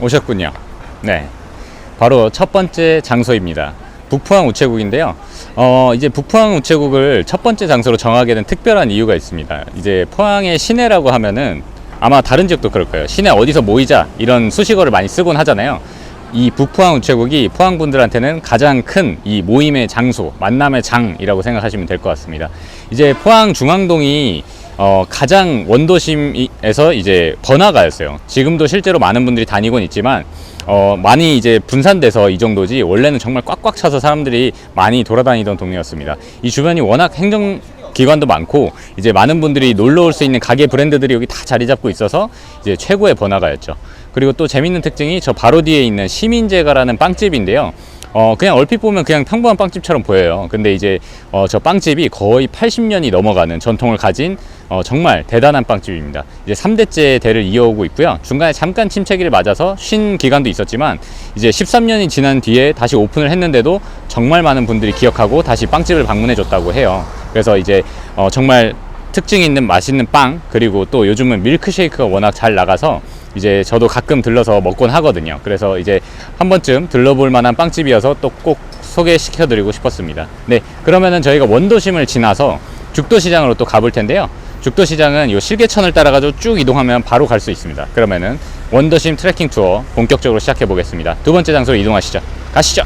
오셨군요. 네. 바로 첫 번째 장소입니다. 북포항 우체국인데요. 어, 이제 북포항 우체국을 첫 번째 장소로 정하게 된 특별한 이유가 있습니다. 이제 포항의 시내라고 하면은 아마 다른 지역도 그럴 거예요. 시내 어디서 모이자 이런 수식어를 많이 쓰곤 하잖아요. 이 북포항 우체국이 포항 분들한테는 가장 큰 이 모임의 장소, 만남의 장이라고 생각하시면 될 것 같습니다. 이제 포항 중앙동이 어, 가장 원도심에서 이제 번화가였어요. 지금도 실제로 많은 분들이 다니곤 있지만 어, 많이 이제 분산돼서 이 정도지 원래는 정말 꽉꽉 차서 사람들이 많이 돌아다니던 동네였습니다. 이 주변이 워낙 행정 기관도 많고 이제 많은 분들이 놀러 올 수 있는 가게 브랜드들이 여기 다 자리 잡고 있어서 이제 최고의 번화가였죠. 그리고 또 재밌는 특징이 저 바로 뒤에 있는 시민제가라는 빵집인데요. 어 그냥 얼핏 보면 그냥 평범한 빵집처럼 보여요. 근데 이제 어, 저 빵집이 거의 80년이 넘어가는 전통을 가진 어, 정말 대단한 빵집입니다. 이제 3대째 대를 이어오고 있고요. 중간에 잠깐 침체기를 맞아서 쉰 기간도 있었지만 이제 13년이 지난 뒤에 다시 오픈을 했는데도 정말 많은 분들이 기억하고 다시 빵집을 방문해 줬다고 해요. 그래서 이제 어, 정말 특징 있는 맛있는 빵 그리고 또 요즘은 밀크쉐이크가 워낙 잘 나가서 이제 저도 가끔 들러서 먹곤 하거든요. 그래서 이제 한 번쯤 들러볼 만한 빵집이어서 또 꼭 소개시켜 드리고 싶었습니다. 네, 그러면은 저희가 원도심을 지나서 죽도시장으로 또 가볼 텐데요. 죽도시장은 요 실개천을 따라가지고 쭉 이동하면 바로 갈 수 있습니다. 그러면은 원도심 트레킹 투어 본격적으로 시작해 보겠습니다. 두 번째 장소로 이동하시죠. 가시죠.